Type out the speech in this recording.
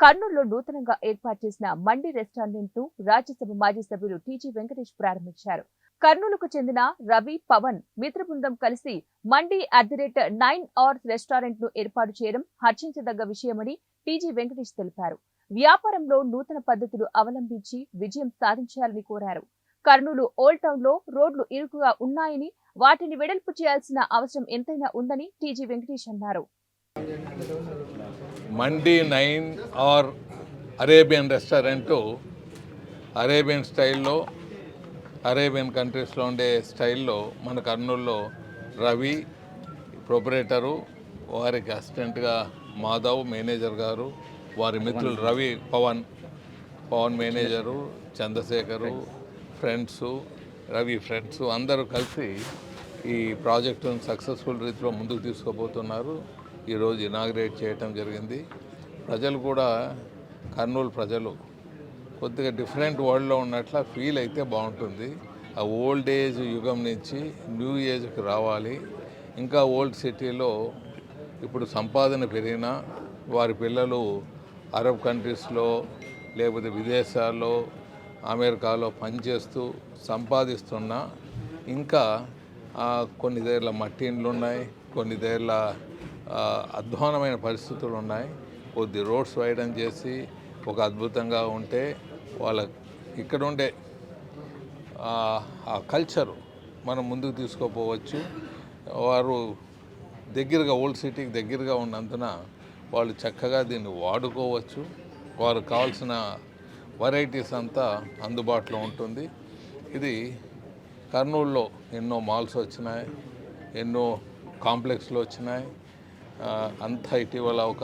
కర్నూలులో నూతనంగా ఏర్పాటు చేసిన మండి రెస్టారెంట్ను రాజ్యసభ మాజీ సభ్యులు టీజీ వెంకటేష్ ప్రారంభించారు. కర్నూలుకు చెందిన రవి పవన్ మిత్ర బృందం కలిసి Mandi at the rate nine hours రెస్టారెంట్ను ఏర్పాటు చేయడం హర్షించదగ్గ విషయమని టీజీ వెంకటేష్ తెలిపారు. వ్యాపారంలో నూతన పద్ధతులు అవలంబించి విజయం సాధించాలని కోరారు. కర్నూలు ఓల్డ్ టౌన్లో రోడ్లు ఇరుకుగా ఉన్నాయని వాటిని వెడల్పు చేయాల్సిన అవసరం ఎంతైనా ఉందని టీజీ వెంకటేష్ అన్నారు. Mandi nine hour Arabian restaurant Arabian స్టైల్లో అరేబియన్ కంట్రీస్లో ఉండే స్టైల్లో మన కర్నూలులో రవి ప్రొపరేటరు వారికి అసిస్టెంట్గా మాధవ్ మేనేజర్ గారు వారి మిత్రులు Ravi Pawan Pawan manager Chandrasekhar friends Ravi friends అందరూ కలిసి ఈ ప్రాజెక్టును సక్సెస్ఫుల్ రీతిలో ముందుకు తీసుకుపోతున్నారు. ఈరోజు ఇనాగ్రేట్ చేయటం జరిగింది. ప్రజలు కూడా కర్నూలు ప్రజలు కొద్దిగా డిఫరెంట్ వరల్డ్లో ఉన్నట్ల ఫీల్ అయితే బాగుంటుంది. ఆ ఓల్డ్ ఏజ్ యుగం నుంచి న్యూ ఏజ్కి రావాలి. ఇంకా ఓల్డ్ సిటీలో ఇప్పుడు సంపాదన పెరిగినా వారి పిల్లలు అరబ్ కంట్రీస్లో లేకపోతే విదేశాల్లో అమెరికాలో పనిచేస్తూ సంపాదిస్తున్నా ఇంకా కొన్ని దేర్ల మట్టి ఇండ్లు ఉన్నాయి కొన్ని దేర్ల అధ్వానమైన పరిస్థితులు ఉన్నాయి. కొద్ది రోడ్స్ వేయడం చేసి ఒక అద్భుతంగా ఉంటే వాళ్ళ ఇక్కడ ఉండే ఆ కల్చరు మనం ముందుకు తీసుకోపోవచ్చు. వారు దగ్గరగా ఓల్డ్ సిటీకి దగ్గరగా ఉన్నందున వాళ్ళు చక్కగా దీన్ని వాడుకోవచ్చు. వారు కావాల్సిన వెరైటీస్ అంతా అందుబాటులో ఉంటుంది. ఇది కర్నూలులో ఎన్నో మాల్స్ వచ్చినాయి ఎన్నో కాంప్లెక్స్లు వచ్చినాయి. అంతా ఇటీవల ఒక